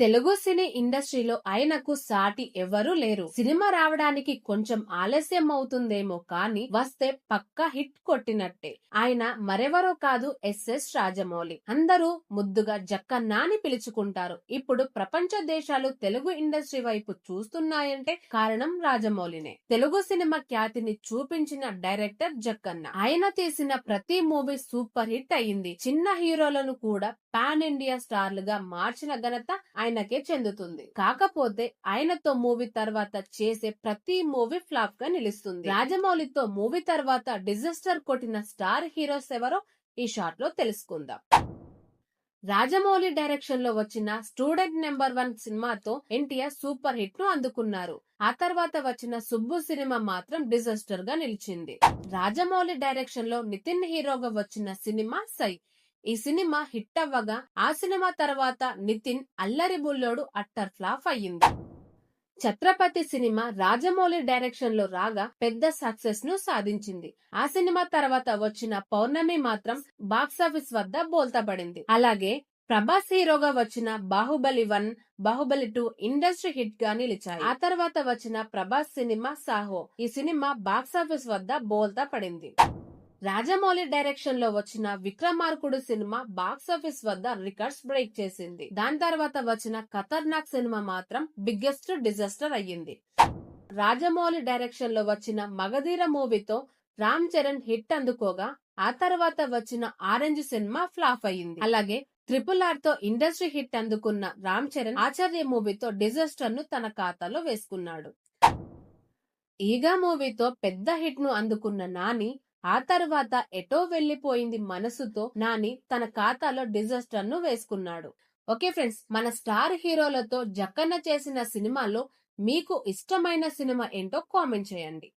తెలుగు సినీ ఇండస్ట్రీలో ఆయనకు సాటి ఎవరూ లేరు. సినిమా రావడానికి కొంచెం ఆలస్యం అవుతుందేమో కానీ వస్తే పక్కా హిట్ కొట్టినట్టే. ఆయన మరెవరో కాదు ఎస్ఎస్ రాజమౌళి. అందరూ ముద్దుగా జక్కన్న అని పిలుచుకుంటారు. ఇప్పుడు ప్రపంచ దేశాలు తెలుగు ఇండస్ట్రీ వైపు చూస్తున్నాయంటే కారణం రాజమౌళినే. తెలుగు సినిమా ఖ్యాతిని చూపించిన డైరెక్టర్ జక్కన్న. ఆయన తీసిన ప్రతి మూవీ సూపర్ హిట్ అయింది చిన్న హీరోలను కూడా పాన్ ఇండియా స్టార్లుగా మార్చిన ఘనత ఆయనకే చెందుతుంది. కాకపోతే ఆయనతో మూవీ తర్వాత చేసే ప్రతి మూవీ ఫ్లాప్గా నిలుస్తుంది. రాజమౌళితో మూవీ తర్వాత డిజాస్టర్ కొట్టిన స్టార్ హీరోస్ ఎవరో ఈ షార్ట్లో తెలుసుకుందాం. రాజమౌళి డైరెక్షన్లో వచ్చిన స్టూడెంట్ నెంబర్ వన్ సినిమాతో ఎన్టీఆర్ సూపర్ హిట్ను అందుకున్నారు. ఆ తర్వాత వచ్చిన సుబ్బు సినిమా మాత్రం డిజాస్టర్గా నిలిచింది. రాజమౌళి డైరెక్షన్లో నితిన్ హీరోగా వచ్చిన సినిమా సై. ఈ సినిమా హిట్ అవ్వగా ఆ సినిమా తర్వాత నితిన్ అల్లరి బుల్లోడు అట్టర్ ఫ్లాప్ అయ్యింది. ఛత్రపతి సినిమా రాజమౌళి డైరెక్షన్లో రాగా పెద్ద సక్సెస్ను సాధించింది. ఆ సినిమా తర్వాత వచ్చిన పౌర్ణమి మాత్రం బాక్సాఫీస్ వద్ద బోల్తాపడింది అలాగే ప్రభాస్ హీరోగా వచ్చిన Baahubali one Baahubali two industry హిట్గా నిలిచాయి. ఆ తర్వాత వచ్చిన ప్రభాస్ సినిమా సాహో ఈ సినిమా బాక్సాఫీస్ వద్ద బోల్తా పడింది రాజమౌళి డైరెక్షన్లో వచ్చిన విక్రమార్కుడు సినిమా బాక్స్ ఆఫీస్ వద్ద రికార్డ్స్ బ్రేక్ చేసింది. దాని తర్వాత వచ్చిన ఖతర్నాక్ సినిమా మాత్రం బిగ్గెస్ట్ డిజాస్టర్ అయ్యింది. రాజమౌళి డైరెక్షన్లో వచ్చిన మగధీర మూవీతో రామ్ చరణ్ హిట్ అందుకోగా ఆ తర్వాత వచ్చిన ఆరెంజ్ సినిమా ఫ్లాప్ అయ్యింది. అలాగే ట్రిపుల్ ఆర్తో ఇండస్ట్రీ హిట్ అందుకున్న రామ్ చరణ్ ఆచార్య మూవీతో డిజాస్టర్ను తన ఖాతాలో వేసుకున్నాడు. ఈగా మూవీతో పెద్ద హిట్ను అందుకున్న నాని ఆ తర్వాత ఎటో వెళ్ళిపోయింది మనసుతో నాని తన ఖాతాలో డిజాస్టర్ను వేసుకున్నాడు. ఓకే ఫ్రెండ్స్ మన స్టార్ హీరోలతో జక్కన్న చేసిన సినిమాలో మీకు ఇష్టమైన సినిమా ఏంటో కామెంట్ చేయండి.